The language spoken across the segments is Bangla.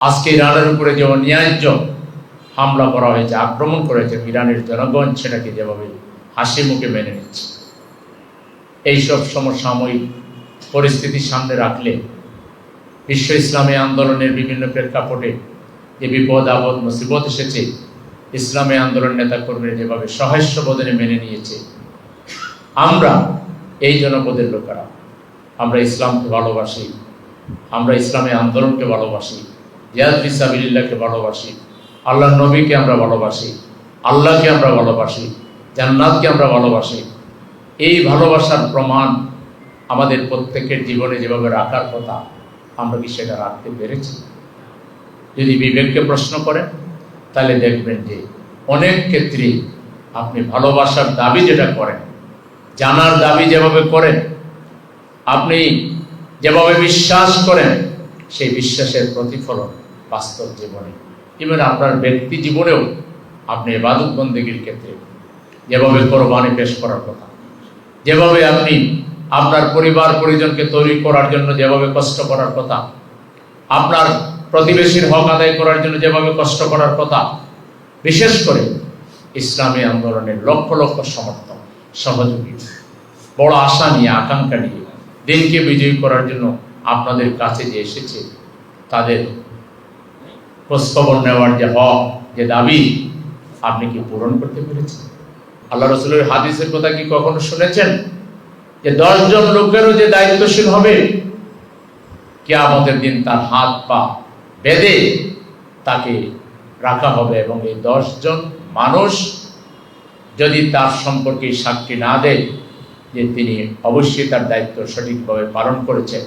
আজকে ইরানের উপরে যে অন্যায্য হামলা করা হয়েছে, আক্রমণ করেছে ইরানের জনগণ, সেটাকে যেভাবে হাসি মুখে মেনে নিচ্ছে। এইসব সমসাময়িক পরিস্থিতির সামনে রাখলে বিশ্ব ইসলামী আন্দোলনের বিভিন্ন প্রেক্ষাপটে যে বিপদ, আপদ, মুসিবত এসেছে, ইসলামী আন্দোলন নেতাকর্মীরা যেভাবে সহাস্য বদলে মেনে নিয়েছে, আমরা এই জনপদের লোকেরা, আমরা ইসলামকে ভালোবাসি, আমরা ইসলামী আন্দোলনকে ভালোবাসি। ফিসাবিল্লাহকে ভালোবাসি আল্লাহ নবীকে আমরা ভালোবাসি, আল্লাহকে আমরা ভালোবাসি, জান্নাতকে আমরা ভালোবাসি। এই ভালোবাসার প্রমাণ আমাদের প্রত্যেকের জীবনে যেভাবে রাখার কথা আমরা কি সেটা রাখতে পেরেছি? যদি বিবেককে প্রশ্ন করেন, তাহলে দেখবেন যে অনেক ক্ষেত্রেই আপনি ভালোবাসার দাবি যেটা করেন, জানার দাবি যেভাবে করেন, আপনি যেভাবে বিশ্বাস করেন, সেই বিশ্বাসের প্রতিফলন বাস্তব জীবনে। ইভেন আপনার ব্যক্তি জীবনেও আপনি এবাদত বন্দীগীর ক্ষেত্রে যেভাবে কোরবানি পেশ করার কথা, যেভাবে আপনি আপনার পরিবার পরিজনকে তৈরি করার জন্য যেভাবে কষ্ট করার কথা, আপনার প্রতিবেশীর হক আদায় করার জন্য যেভাবে কষ্ট করার কথা, বিশেষ করে ইসলামী আন্দোলনের লক্ষ লক্ষ সমর্থক, সহযোগী, বড় আশা নিয়ে, আকাঙ্ক্ষা নিয়ে দিনকে বিজয়ী করার জন্য আপনাদের কাছে যে এসেছে, তাদের খোঁজখবর নেওয়ার যে হক, যে দাবি, আপনি কি পূরণ করতে পেরেছেন? আল্লাহ রসুলের হাদিসের কথা কি কখনো শুনেছেন? যে দশজন লোকেরও যে দায়িত্বশীল হবে কে আমাদের দিন তার হাত পা বেঁধে তাকে রাখা হবে এবং এই দশজন মানুষ যদি তার সম্পর্কে সাক্ষী না দেয় যে তিনি অবশ্যই তার দায়িত্ব সঠিকভাবে পালন করেছেন,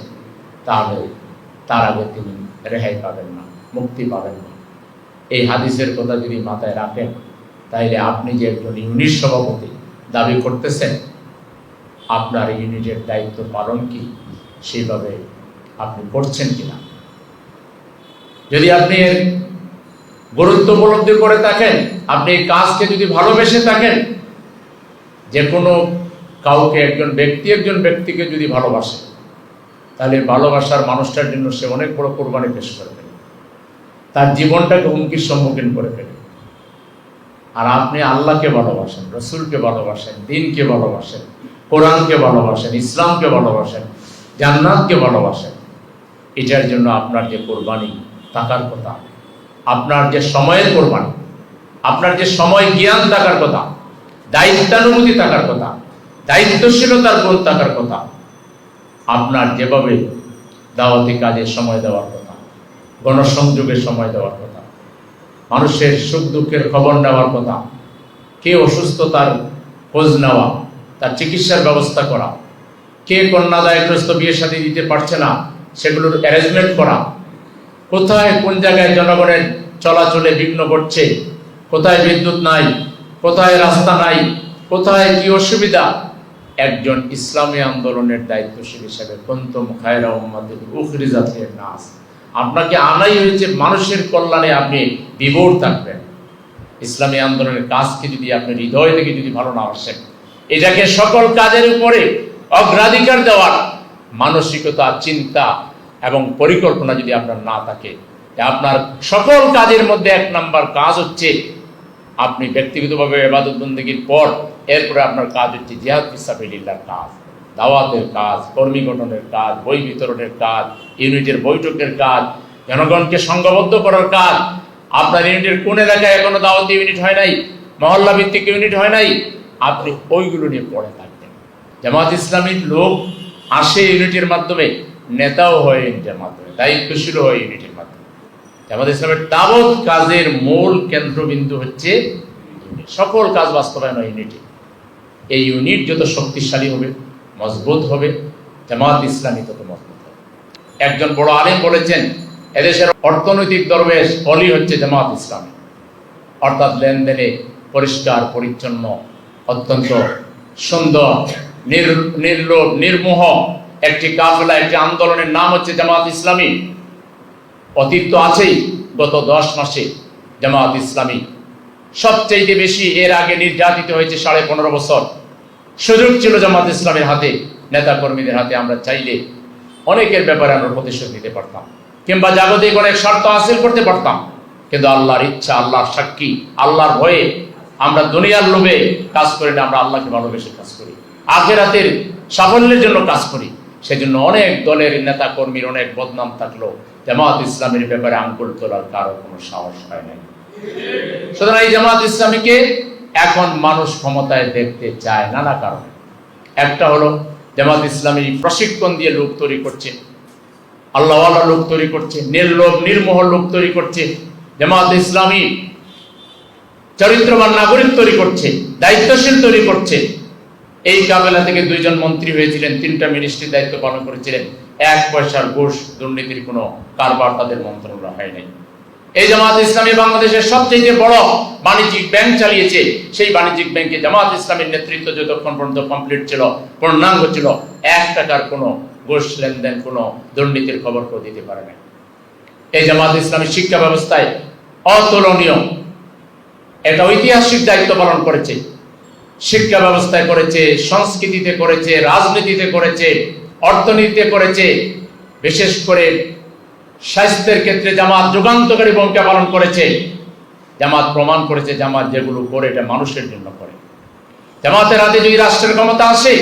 তাহলে তার আগে তিনি রেহাই পাবেন না। মুক্তি পাবেন না। এই হাদিসের কথা যদি মাথায় রাখেন, তাইলে আপনি যে একজন ইউনিট সভাপতি দাবি করতেছেন, আপনার ইউনিটের দায়িত্ব পালন কি? সেইভাবে আপনি করছেন কিনা? যদি আপনি এর গুরুত্ব উপলব্ধি করে থাকেন, আপনি কাজকে যদি ভালোবেসে থাকেন, যে কোনো কাউকে একজন ব্যক্তি একজন ব্যক্তিকে যদি ভালোবাসে, তাহলে ভালোবাসার মানুষটার জন্য সে অনেক বড় কোরবানি পেশ করে ফেলে তার জীবনটাকে হুমকির সম্মুখীন করে ফেলে। আর আপনি আল্লাহকে ভালোবাসেন, রসুলকে ভালোবাসেন, দিনকে ভালোবাসেন, কোরআনকে ভালোবাসেন, ইসলামকে ভালোবাসেন, জান্নাতকে ভালোবাসেন, এটার জন্য আপনার যে কোরবানি, থাকার কথা, আপনার যে সময়ের কোরবানি, আপনার যে সময় জ্ঞান থাকার কথা, দায়িত্বানুভূতি থাকার কথা, দায়িত্বশীলতার গুণ থাকার কথা, আপনার যেভাবে দাওয়াতি কাজে সময় দেওয়ার কথা গণসংযোগের সময় দেওয়ার কথা। মানুষের সুখ দুঃখের খবর নেওয়ার কথা। কে অসুস্থতার খোঁজ নেওয়া, তার চিকিৎসার ব্যবস্থা করা। কে কন্যাদায়গ্রস্ত বিয়ে সাথে দিতে পারছে না, সেগুলোর অ্যারেঞ্জমেন্ট করা। কোথায় কোন জায়গায় জনগণের চলাচলে বিঘ্ন ঘটছে, কোথায় বিদ্যুৎ নাই, কোথায় রাস্তা নাই, কোথায় কি অসুবিধা? একজন ইসলামী আন্দোলনের দায়িত্বশীল হিসেবে কন্তম খায়রা উম্মাদের উখরি জাতীয় নাস। আপনাকে আনাই হয়েছে মানুষের কল্যাণে আপনি বিভোর থাকবেন। ইসলামী আন্দোলনের কাজকে যদি আপনি হৃদয় থেকে যদি ভালো না আসেন, এটাকে সকল কাজের উপরে অগ্রাধিকার দেওয়ার মানসিকতা, চিন্তা এবং পরিকল্পনা যদি আপনার না থাকে আপনার সকল কাজের মধ্যে এক নাম্বার কাজ হচ্ছে আপনি ব্যক্তিগতভাবে এবাদত বন্দীর পর এরপরে আপনার কাজ হচ্ছে জিহাদ ফিসাবিল্লার কাজ। দাওয়াতের কাজ, কর্মী গঠনের কাজ, বই বিতরণের কাজ, ইউনিটের বৈঠকের কাজ, জনগণকে সংঘবদ্ধ করার কাজ। আপনার ইউনিটের কোন এলাকায় এখনও দাওয়াতি ইউনিট হয় নাই? মহল্লা ভিত্তিক ইউনিট হয় নাই? আপনি ওইগুলো নিয়ে পড়ে থাকবেন। জামাত ইসলামীর লোক আসে ইউনিটের মাধ্যমে, নেতাও হয় ইউনিটের মাধ্যমে দায়িত্বশীল হয় ইউনিটের মাধ্যমে। জামাত ইসলামের তাবৎ কাজের মূল কেন্দ্রবিন্দু হচ্ছে সকল কাজ বাস্তবায়ন হয় ইউনিটে। এই ইউনিট যত শক্তিশালী হবে মজবুত হবে। জামাত ইসলামী তত মজবুত হবে। একজন বড় আলেম বলেছেন, এদেশের অর্থনৈতিক দরবেশ অলি হচ্ছে জামাত ইসলামী। অর্থাৎ লেনদেনে পরিষ্কার, পরিচ্ছন্ন, অত্যন্ত সুন্দর, নির, নির্লোভ, নির্মোহ একটি কাফেলা, একটি আন্দোলনের নাম হচ্ছে জামাত ইসলামী। অতীত তো আছেই, গত দশ মাসে জামাত ইসলামী সবচেয়ে বেশি এর আগে নির্যাতিত হয়েছে সাড়ে পনেরো বছর। সুযোগ ছিল জামাত ইসলামের হাতে নেতা কর্মীদের হাতে আমরা চাইলে অনেকের ব্যাপারে আমরা প্রতিশোধ নিতে পারতাম। কিংবা জাগতিক অনেক শর্ত হাসিল করতে পারতাম। কিন্তু আল্লাহর ইচ্ছা, আল্লাহর সাক্ষী, আল্লাহর ভয়ে আমরা দুনিয়ার লোভে কাজ করি না, আমরা আল্লাহকে ভালোবেসে কাজ করি। আখেরাতের সাফল্যের জন্য কাজ করি। সেজন্য অনেক দলের নেতা কর্মীর অনেক বদনাম থাকল। জামাত ইসলামের ব্যাপারে আঙ্গুল তোলার কারও কোনো সাহস হয় নাই। সুতরাং এই জামাত ইসলামীকে এখন মানুষ ক্ষমতায় দেখতে চায় নানা কারণে। একটা হলো জামাত ইসলামী প্রশিক্ষণ দিয়ে লোক তৈরি করছে, আল্লাহওয়ালা লোক তৈরি করছে, নির্লোভ নির্মোহ লোক তৈরি করছে, জামাত ইসলামী চরিত্রবান নাগরিক তৈরি করছে, দায়িত্বশীল তৈরি করছে। এই কাবেলা থেকে দুইজন মন্ত্রী হয়েছিলেন, তিনটা মিনিস্ট্রির দায়িত্ব পালন করেছিলেন। এক পয়সার ঘুষ দুর্নীতির কোনো কারবার তাদের মন্ত্রণালয় হয় নাই। এই জামাত ইসলামী বাংলাদেশের সবচেয়ে বড় বাণিজ্যিক ব্যাংক চালিয়েছে। সেই বাণিজ্যিক ব্যাংকে জামাত ইসলামের নেতৃত্ব যতক্ষণ পর্যন্ত কমপ্লিট ছিল, পূর্ণাঙ্গ ছিল, এক টাকার কোনো ঘুষ লেনদেন, কোনো দুর্নীতির খবর কেউ দিতে পারে না এই জামাত ইসলামী শিক্ষা ব্যবস্থায় অতুলনীয়। একটা ঐতিহাসিক দায়িত্ব পালন করেছে। শিক্ষা ব্যবস্থায় করেছে, সংস্কৃতিতে করেছে, রাজনীতিতে করেছে, অর্থনীতিতে করেছে, বিশেষ করে স্বাস্থ্যের ক্ষেত্রে জামাত যুগান্তকারী ভূমিকা পালন করেছে। জামাত প্রমাণ করেছে জামাত যেগুলো করে এটা মানুষের জন্য করে। জামাতের হাতে যদি রাষ্ট্রের ক্ষমতা আসে,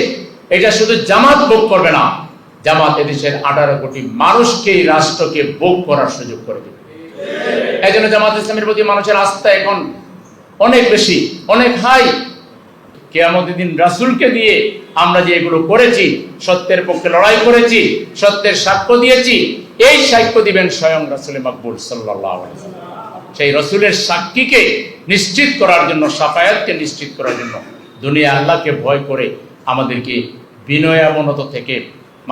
এটা শুধু জামাত ভোগ করবে না, জামাত এদেশের আঠারো কোটি মানুষকে রাষ্ট্রকে ভোগ করার সুযোগ করে দেবে। এই জন্য জামাত ইসলামের প্রতি মানুষের আস্থা এখন অনেক বেশি, অনেক হাই। কেয়ামতের দিন রাসুলকে দিয়ে আমরা যে এগুলো করেছি, সত্যের পক্ষে লড়াই করেছি, সত্যের সাক্ষ্য দিয়েছি, এই সাক্ষ্য দিবেন স্বয়ং রাসুল মকবুল সাল্লাহ সেই রসুলের সাক্ষীকে নিশ্চিত করার জন্য, সাফায়াতকে নিশ্চিত করার জন্য দুনিয়া আল্লাহকে ভয় করে আমাদেরকে বিনয়াবনত থেকে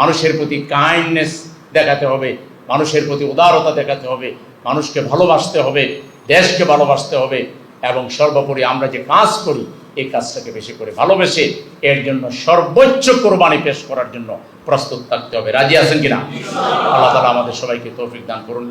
মানুষের প্রতি কাইন্ডনেস দেখাতে হবে, মানুষের প্রতি উদারতা দেখাতে হবে, মানুষকে ভালোবাসতে হবে, দেশকে ভালোবাসতে হবে এবং সর্বোপরি আমরা যে কাজ করি এই কাজটাকে বেশি করে ভালোবেসে এর জন্য সর্বোচ্চ কোরবানি পেশ করার জন্য প্রস্তুত থাকতে হবে। রাজি আছেন কিনা? আল্লাহ তালা আমাদের সবাইকে তৌফিক দান করুন।